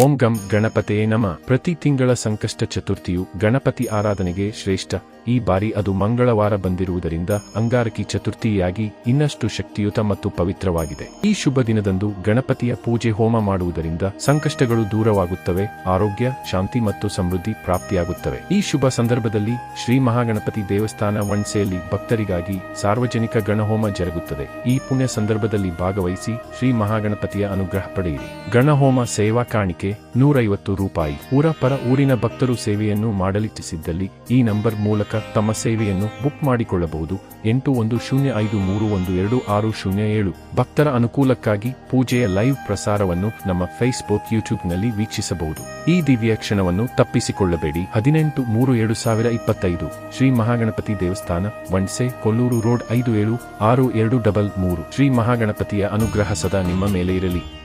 ಓಂ ಗಂ ಗಣಪತೆಯೇ ನಮ. ಪ್ರತಿ ತಿಂಗಳ ಸಂಕಷ್ಟ ಚತುರ್ಥಿಯು ಗಣಪತಿ ಆರಾಧನೆಗೆ ಶ್ರೇಷ್ಠ. ಈ ಬಾರಿ ಅದು ಮಂಗಳವಾರ ಬಂದಿರುವುದರಿಂದ ಅಂಗಾರಕಿ ಚತುರ್ಥಿಯಾಗಿ ಇನ್ನಷ್ಟು ಶಕ್ತಿಯುತ ಮತ್ತು ಪವಿತ್ರವಾಗಿದೆ. ಈ ಶುಭ ದಿನದಂದು ಗಣಪತಿಯ ಪೂಜೆ ಹೋಮ ಮಾಡುವುದರಿಂದ ಸಂಕಷ್ಟಗಳು ದೂರವಾಗುತ್ತವೆ, ಆರೋಗ್ಯ, ಶಾಂತಿ ಮತ್ತು ಸಮೃದ್ಧಿ ಪ್ರಾಪ್ತಿಯಾಗುತ್ತವೆ. ಈ ಶುಭ ಸಂದರ್ಭದಲ್ಲಿ ಶ್ರೀ ಮಹಾಗಣಪತಿ ದೇವಸ್ಥಾನ ವಣ್ಸೆಯಲ್ಲಿ ಭಕ್ತರಿಗಾಗಿ ಸಾರ್ವಜನಿಕ ಗಣಹೋಮ ಜರುಗುತ್ತದೆ. ಈ ಪುಣ್ಯ ಸಂದರ್ಭದಲ್ಲಿ ಭಾಗವಹಿಸಿ ಶ್ರೀ ಮಹಾಗಣಪತಿಯ ಅನುಗ್ರಹ ಪಡೆಯಿರಿ. ಗಣಹೋಮ ಸೇವಾ ಕಾಣಿಕೆ. ನೂರೈವತ್ತು ರೂಪಾಯಿ. ಊರ ಪರ ಊರಿನ ಭಕ್ತರು ಸೇವೆಯನ್ನು ಮಾಡಲಿಚ್ಛಿಸಿದ್ದಲ್ಲಿ ಈ ನಂಬರ್ ಮೂಲಕ ತಮ್ಮ ಸೇವೆಯನ್ನು ಬುಕ್ ಮಾಡಿಕೊಳ್ಳಬಹುದು. ಎಂಟು ಒಂದು ಶೂನ್ಯ ಐದು ಮೂರು ಒಂದು ಎರಡು ಆರು ಶೂನ್ಯ ಏಳು. ಭಕ್ತರ ಅನುಕೂಲಕ್ಕಾಗಿ ಪೂಜೆಯ ಲೈವ್ ಪ್ರಸಾರವನ್ನು ನಮ್ಮ ಫೇಸ್ಬುಕ್ ಯೂಟ್ಯೂಬ್ನಲ್ಲಿ ವೀಕ್ಷಿಸಬಹುದು. ಈ ದಿವ್ಯ ಕ್ಷಣವನ್ನು ತಪ್ಪಿಸಿಕೊಳ್ಳಬೇಡಿ. ಹದಿನೆಂಟು ಮೂರು ಎರಡು ಸಾವಿರ ಇಪ್ಪತ್ತೈದು. ಶ್ರೀ ಮಹಾಗಣಪತಿ ದೇವಸ್ಥಾನ, ವಣ್ಸೆ, ಕೊಲ್ಲೂರು ರೋಡ್ ಐದು ಏಳು ಆರು ಎರಡು ಡಬಲ್ ಮೂರು. ಶ್ರೀ ಮಹಾಗಣಪತಿಯ ಅನುಗ್ರಹ ಸದಾ ನಿಮ್ಮ ಮೇಲೆ ಇರಲಿ.